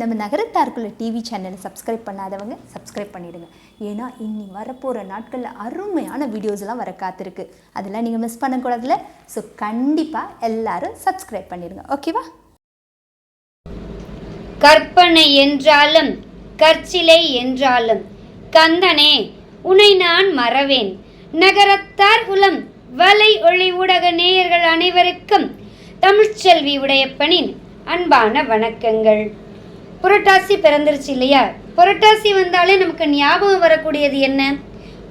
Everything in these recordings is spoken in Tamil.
நம்ம நகரத்தாருக்குள்ள டிவி சேனலை சப்ஸ்கிரைப் பண்ணாதவங்க சப்ஸ்கிரைப் பண்ணிடுங்க. ஏன்னா இன்னி வரப்போகிற நாட்களில் அருமையான வீடியோஸ்லாம் வர காத்திருக்கு. அதெல்லாம் நீங்கள் மிஸ் பண்ணக்கூடாதுல ஸோ கண்டிப்பாக எல்லாரும் சப்ஸ்கிரைப் பண்ணிடுங்க. ஓகேவா கற்பனை என்றாலும் கற்சிலை என்றாலும் கந்தனே உன்னை நான் மறவேன். நகரத்தார் குலம் வலை ஒளி ஊடக நேயர்கள் அனைவருக்கும் தமிழ்ச்செல்வி உடையப்பனின் அன்பான வணக்கங்கள். புரட்டாசி பிறந்துருச்சு இல்லையா? புரட்டாசி வந்தாலே நமக்கு ஞாபகம் வரக்கூடியது என்ன?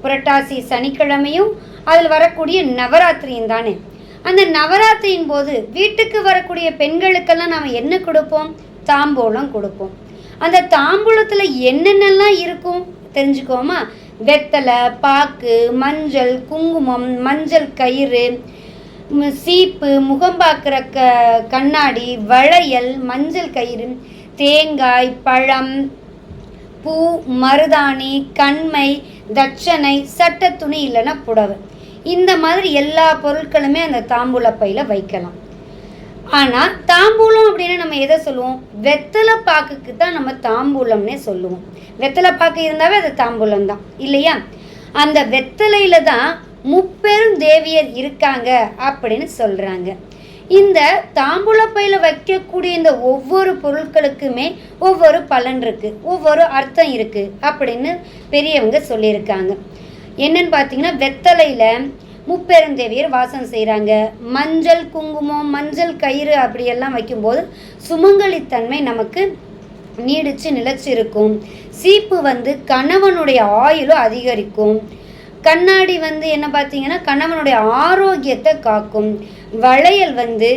புரட்டாசி சனிக்கிழமையும் அதில் வரக்கூடிய நவராத்திரியும் தானே. அந்த நவராத்திரியின் போது வீட்டுக்கு வரக்கூடிய பெண்களுக்கெல்லாம் நாம் என்ன கொடுப்போம்? தாம்பூலம் கொடுப்போம். அந்த தாம்பூலத்தில் என்னென்னலாம் இருக்கும்? தெரிஞ்சுக்கோமா? வெத்தலை பாக்கு மஞ்சள் குங்குமம் மஞ்சள் கயிறு சீப்பு முகம் பார்க்குற க கண்ணாடி வளையல் மஞ்சள் கயிறு தேங்காய் பழம் பூ மருதாணி கண்மை தட்சணை சட்ட துணி இல்லைன்னா புடவை. இந்த மாதிரி எல்லா பொருட்களுமே அந்த தாம்பூல பையில வைக்கலாம். ஆனால் தாம்பூலம் அப்படின்னு நம்ம எதை சொல்லுவோம்? வெத்தலை பாக்குக்கு தான் நம்ம தாம்பூலம்னே சொல்லுவோம். வெத்தலை பாக்கு இருந்தாவே அது தாம்பூலம் தான். இல்லையா? அந்த வெத்தலையில தான் முப்பெரும் தேவியர் இருக்காங்க அப்படின்னு சொல்றாங்க. இந்த தாம்பூலப்பையில் வைக்கக்கூடிய இந்த ஒவ்வொரு பொருட்களுக்குமே ஒவ்வொரு பலன் இருக்குது ஒவ்வொரு அர்த்தம் இருக்குது அப்படின்னு பெரியவங்க சொல்லியிருக்காங்க. என்னன்னு பார்த்தீங்கன்னா வெத்தலையில் முப்பெருந்தேவியர் வாசம் செய்கிறாங்க மஞ்சள் குங்குமம் மஞ்சள் கயிறு அப்படியெல்லாம் வைக்கும்போது சுமங்கலித்தன்மை நமக்கு நீடிச்சு நிலச்சிருக்கும் சீப்பு வந்து கணவனுடைய ஆயுளும் அதிகரிக்கும். கண்ணாடி வந்து என்ன பார்த்தீங்கன்னா கணவனுடைய ஆரோக்கியத்தை காக்கும். வளையல் வந்து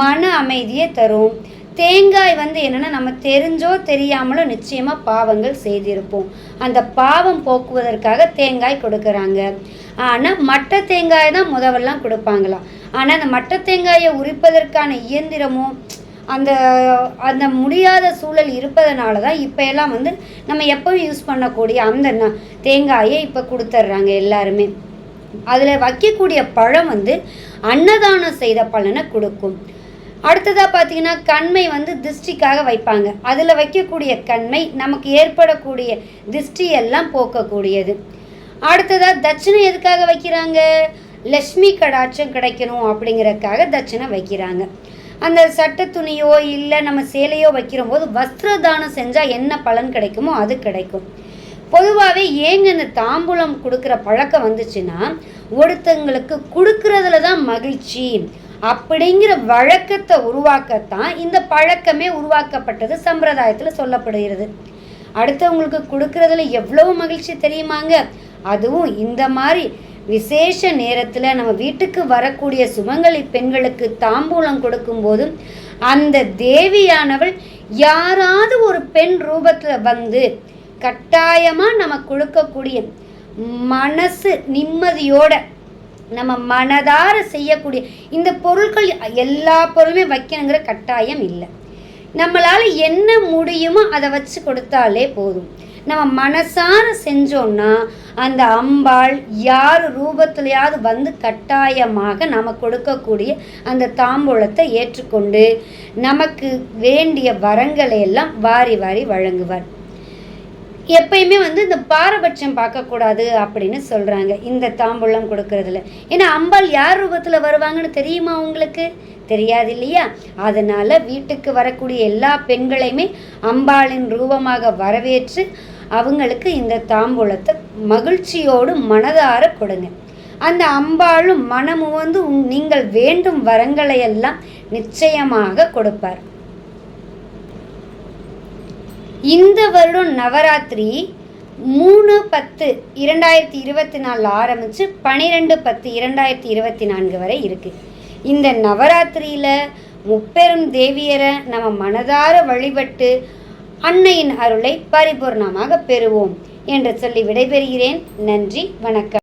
மன அமைதியை தரும். தேங்காய் வந்து என்னென்னா நம்ம தெரிஞ்சோ தெரியாமலோ நிச்சயமாக பாவங்கள் செய்திருப்போம். அந்த பாவம் போக்குவதற்காக தேங்காய் கொடுக்குறாங்க. ஆனால் மட்ட தேங்காய் தான் முதவெல்லாம் கொடுப்பாங்களாம். ஆனால் அந்த மட்ட தேங்காயை உரிப்பதற்கான இயந்திரமோ அந்த அந்த முடியாத சூழல் இருப்பதனால தான் இப்போ எல்லாம் வந்து நம்ம எப்பவும் யூஸ் பண்ணக்கூடிய அந்த தேங்காயை இப்போ கொடுத்துட்றாங்க எல்லாருமே. அதில் வைக்கக்கூடிய பழம் வந்து அன்னதானம் செய்த பலனை கொடுக்கும். அடுத்ததாக பார்த்தீங்கன்னா கண்மை வந்து திருஷ்டிக்காக வைப்பாங்க. அதில் வைக்கக்கூடிய கண்மை நமக்கு ஏற்படக்கூடிய திருஷ்டி எல்லாம் போக்கக்கூடியது. அடுத்ததாக தட்சிணை எதுக்காக வைக்கிறாங்க? லக்ஷ்மி கடாட்சம் கிடைக்கணும் அப்படிங்கிறதுக்காக தட்சிணை வைக்கிறாங்க. அந்த சட்ட துணியோ இல்லை நம்ம சேலையோ வைக்கிற போது வஸ்திர தானம் செஞ்சால் என்ன பலன் கிடைக்குமோ அது கிடைக்கும். பொதுவாகவே ஏங்க இந்த தாம்பூலம் கொடுக்குற பழக்கம் வந்துச்சுன்னா ஒருத்தங்களுக்கு கொடுக்கறதுல தான் மகிழ்ச்சி. அப்படிங்கிற வழக்கத்தை உருவாக்கத்தான் இந்த பழக்கமே உருவாக்கப்பட்டது சம்பிரதாயத்தில் சொல்லப்படுகிறது. அடுத்தவங்களுக்கு கொடுக்கறதுல எவ்வளவு மகிழ்ச்சி தெரியுமாங்க? அதுவும் இந்த மாதிரி விசேஷ நேரத்தில் நம்ம வீட்டுக்கு வரக்கூடிய சுமங்கலி பெண்களுக்கு தாம்பூலம் கொடுக்கும்போது அந்த தேவியானவள் யாராவது ஒரு பெண் ரூபத்தில் வந்து கட்டாயமாக நம்ம கொடுக்கக்கூடிய மனசு நிம்மதியோட நம்ம மனதார செய்யக்கூடிய இந்த பொருட்கள் எல்லா பொருளுமே வைக்கணுங்கிற கட்டாயம் இல்லை. நம்மளால் என்ன முடியுமோ அதை வச்சு கொடுத்தாலே போதும். நம்ம மனசார செஞ்சோம்னா அந்த அம்பாள் யார் ரூபத்திலையாவது வந்து கட்டாயமாக நம்ம கொடுக்கக்கூடிய அந்த தாம்பூலத்தை ஏற்றுக்கொண்டு நமக்கு வேண்டிய வரங்களை எல்லாம் வாரி வாரி வழங்குவார். எப்பயுமே வந்து இந்த பாரபட்சம் பார்க்கக்கூடாது அப்படின்னு சொல்கிறாங்க இந்த தாம்பூலம் கொடுக்கறதுல. ஏன்னா அம்பாள் யார் ரூபத்தில் வருவாங்கன்னு தெரியுமா உங்களுக்கு? தெரியாது இல்லையா? அதனால் வீட்டுக்கு வரக்கூடிய எல்லா பெண்களையுமே அம்பாளின் ரூபமாக வரவேற்று அவங்களுக்கு இந்த தாம்பூலத்தை மகிழ்ச்சியோடு மனதார கொடுங்க. அந்த அம்பாளும் மனமும் வந்து உங்- நீங்கள் வேண்டும் வரங்களை எல்லாம் நிச்சயமாக கொடுப்பார். இந்த வருடம் நவராத்திரி மூணு பத்து இரண்டாயிரத்தி இருபத்தி நாலில் ஆரம்பித்து பன்னிரெண்டு பத்து இரண்டாயிரத்தி இருபத்தி நான்கு வரை இருக்குது இந்த நவராத்திரியில் முப்பெரும் தேவியரை நம்ம மனதார வழிபட்டு அன்னையின் அருளை பரிபூர்ணமாக பெறுவோம் என்று சொல்லி விடைபெறுகிறேன். நன்றி வணக்கம்.